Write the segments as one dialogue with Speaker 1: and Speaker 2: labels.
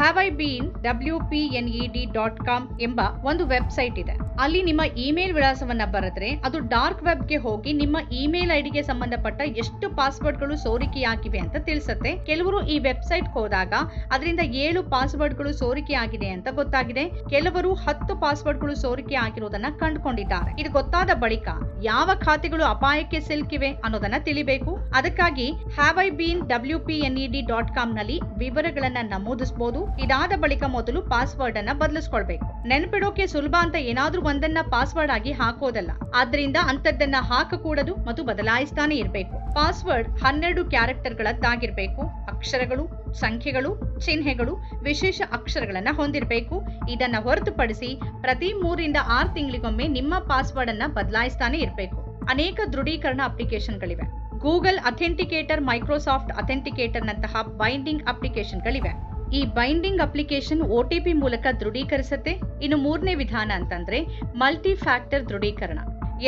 Speaker 1: Have I been W P N E D dot com ಎಂಬ ಒಂದು website ಇದೆ. ಅಲ್ಲಿ ನಿಮ್ಮ ಇಮೇಲ್ ವಿಳಾಸವನ್ನ ಬರೆದ್ರೆ ಅದು ಡಾರ್ಕ್ ವೆಬ್ಗೆ ಹೋಗಿ ನಿಮ್ಮ ಇಮೇಲ್ ಐಡಿಗೆ ಸಂಬಂಧಪಟ್ಟ ಎಷ್ಟು ಪಾಸ್ವರ್ಡ್ಗಳು ಸೋರಿಕೆಯಾಗಿವೆ ಅಂತ ತಿಳಿಸುತ್ತೆ. ಕೆಲವರು ಈ ವೆಬ್ಸೈಟ್ ಹೋದಾಗ ಅದರಿಂದ ಏಳು ಪಾಸ್ವರ್ಡ್ಗಳು ಸೋರಿಕೆಯಾಗಿದೆ ಅಂತ ಗೊತ್ತಾಗಿದೆ. ಕೆಲವರು ಹತ್ತು ಪಾಸ್ವರ್ಡ್ಗಳು ಸೋರಿಕೆ ಆಗಿರುವುದನ್ನ ಕಂಡುಕೊಂಡಿದ್ದಾರೆ. ಇದು ಗೊತ್ತಾದ ಬಳಿಕ ಯಾವ ಖಾತೆಗಳು ಅಪಾಯಕ್ಕೆ ಸಿಲುಕಿವೆ ಅನ್ನೋದನ್ನ ತಿಳಿಬೇಕು. ಅದಕ್ಕಾಗಿ have I been W P N E D dot ಕಾಮ್ನಲ್ಲಿ ವಿವರಗಳನ್ನ ನಮೂದಿಸಬಹುದು ಇದಾದ ಬಳಿಕ ಮೊದಲು ಪಾಸ್ವರ್ಡ್ ಅನ್ನ ಬದಲಿಸ್ಕೊಳ್ಬೇಕು. ನೆನಪಿಡೋಕೆ ಸುಲಭ ಅಂತ ಏನಾದ್ರೂ ಒಂದನ್ನ ಪಾಸ್ವರ್ಡ್ ಆಗಿ ಹಾಕೋದಲ್ಲ. ಆದ್ರಿಂದ ಅಂತದ್ದನ್ನ ಹಾಕಕೂಡದು ಮತ್ತು ಬದಲಾಯಿಸ್ತಾನೆ ಇರಬೇಕು. ಪಾಸ್ವರ್ಡ್ ಹನ್ನೆರಡು ಕ್ಯಾರೆಕ್ಟರ್ಗಳದ್ದಾಗಿರ್ಬೇಕು. ಅಕ್ಷರಗಳು, ಸಂಖ್ಯೆಗಳು, ಚಿಹ್ನೆಗಳು, ವಿಶೇಷ ಅಕ್ಷರಗಳನ್ನ ಹೊಂದಿರಬೇಕು. ಇದನ್ನ ಹೊರತುಪಡಿಸಿ ಪ್ರತಿ ಮೂರಿಂದ ಆರು ತಿಂಗಳಿಗೊಮ್ಮೆ ನಿಮ್ಮ ಪಾಸ್ವರ್ಡ್ ಅನ್ನ ಬದಲಾಯಿಸ್ತಾನೆ ಇರಬೇಕು. ಅನೇಕ ದೃಢೀಕರಣ ಅಪ್ಲಿಕೇಶನ್ಗಳಿವೆ. ಗೂಗಲ್ ಅಥೆಂಟಿಕೇಟರ್ ಮೈಕ್ರೋಸಾಫ್ಟ್ ಅಥೆಂಟಿಕೇಟರ್ ನಂತಹ ಬೈಂಡಿಂಗ್ ಅಪ್ಲಿಕೇಶನ್ಗಳಿವೆ ಈ binding application O T P ಮೂಲಕ ದೃಢೀಕರಿಸುತ್ತೆ. ಇನ್ನು ಮೂರನೇ ವಿಧಾನ ಅಂತಂದ್ರೆ ಮಲ್ಟಿ ಫ್ಯಾಕ್ಟರ್ ದೃಢೀಕರಣ.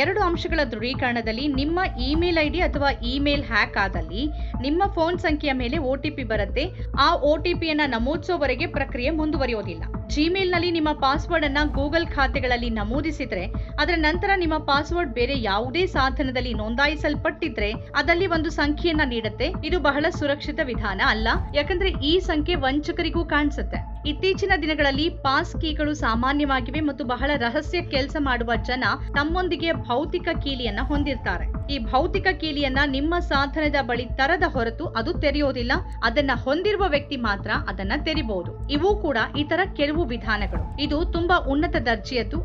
Speaker 1: ಎರಡು ಅಂಶಗಳ ದೃಢೀಕರಣದಲ್ಲಿ ನಿಮ್ಮ ಇಮೇಲ್ ಐಡಿ ಅಥವಾ ಇಮೇಲ್ ಹ್ಯಾಕ್ ಆದಲ್ಲಿ ನಿಮ್ಮ ಫೋನ್ ಸಂಖ್ಯೆಯ ಮೇಲೆ ಒ ಟಿ ಪಿ ಬರುತ್ತೆ. ಆ ಒ ಟಿ ಪಿಯನ್ನು ನಮೂದಿಸೋವರೆಗೆ ಪ್ರಕ್ರಿಯೆ ಮುಂದುವರಿಯೋದಿಲ್ಲ. ಜಿಮೇಲ್ನಲ್ಲಿ ನಿಮ್ಮ ಪಾಸ್ವರ್ಡ್ ಅನ್ನ ಗೂಗಲ್ ಖಾತೆಗಳಲ್ಲಿ ನಮೂದಿಸಿದ್ರೆ, ಅದರ ನಂತರ ನಿಮ್ಮ ಪಾಸ್ವರ್ಡ್ ಬೇರೆ ಯಾವುದೇ ಸಾಧನದಲ್ಲಿ ನೋಂದಾಯಿಸಲ್ಪಟ್ಟಿದ್ರೆ, ಅದಲ್ಲಿ ಒಂದು ಸಂಖ್ಯೆಯನ್ನ ನೀಡುತ್ತೆ. ಇದು ಬಹಳ ಸುರಕ್ಷಿತ ವಿಧಾನ ಅಲ್ಲ. ಯಾಕಂದ್ರೆ ಈ ಸಂಖ್ಯೆ ವಂಚಕರಿಗೂ ಕಾಣಿಸುತ್ತೆ. ಇತ್ತೀಚಿನ ದಿನಗಳಲ್ಲಿ ಪಾಸ್ ಕೀಗಳು ಸಾಮಾನ್ಯವಾಗಿವೆ ಮತ್ತು ಬಹಳ ರಹಸ್ಯ ಕೆಲಸ ಮಾಡುವ ಜನ ತಮ್ಮೊಂದಿಗೆ ಭೌತಿಕ ಕೀಲಿಯನ್ನ ಹೊಂದಿರ್ತಾರೆ. ಈ ಭೌತಿಕ ಕೀಲಿಯನ್ನ ನಿಮ್ಮ ಸಾಧನದ ಬಳಿ ತರದ ಹೊರತು ಅದು ತೆರೆಯೋದಿಲ್ಲ. ಅದನ್ನ ಹೊಂದಿರುವ ವ್ಯಕ್ತಿ ಮಾತ್ರ ಅದನ್ನ ತೆರಿಬಹುದು ಇವು ಕೂಡ ಇತರ ಕೆಲವು ವಿಧಾನಗಳು. ಇದು ತುಂಬಾ ಉನ್ನತ ದರ್ಜೆಯದ್ದು.